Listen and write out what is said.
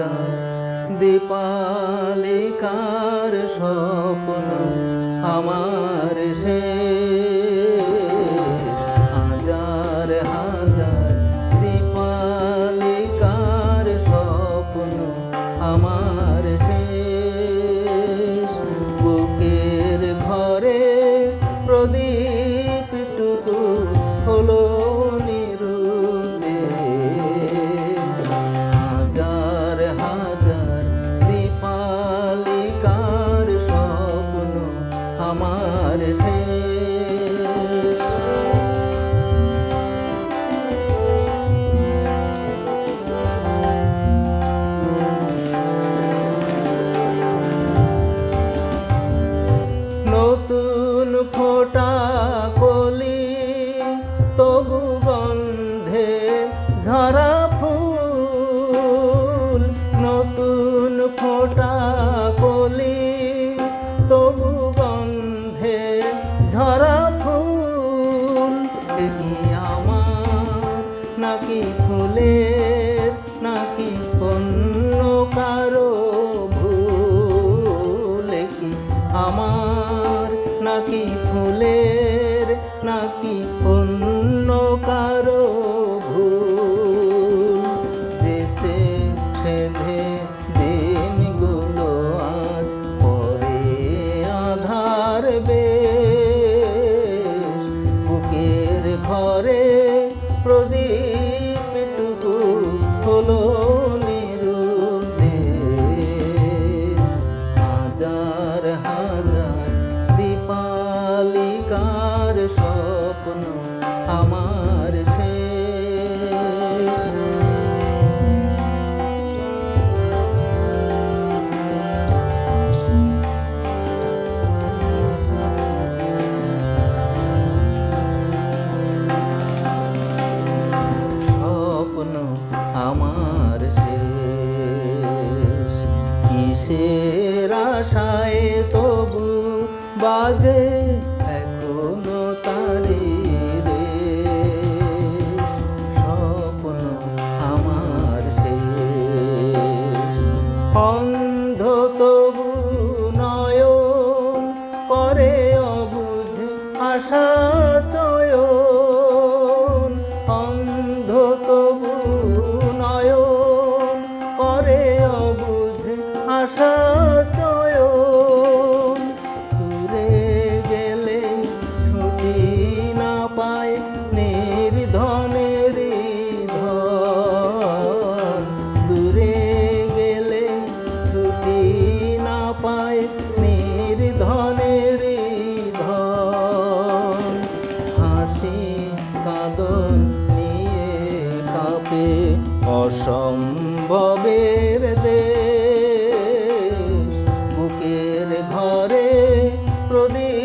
হাজার দীপালিকার স্বপ্ন আমার শেষ ফোটা কলি, তবু গন্ধে ঝরা ফুল, নতুন ফোটা কলি, তবু গন্ধে ঝরা ফুল আমার নাকি ফুলের স্বপ্ন আমার শেষ। স্বপ্ন আমার শেষ। কিসের আশায় তবু বাজে 沙啊 অসম্ভবের দেশ বুকের ঘরে প্রদীপ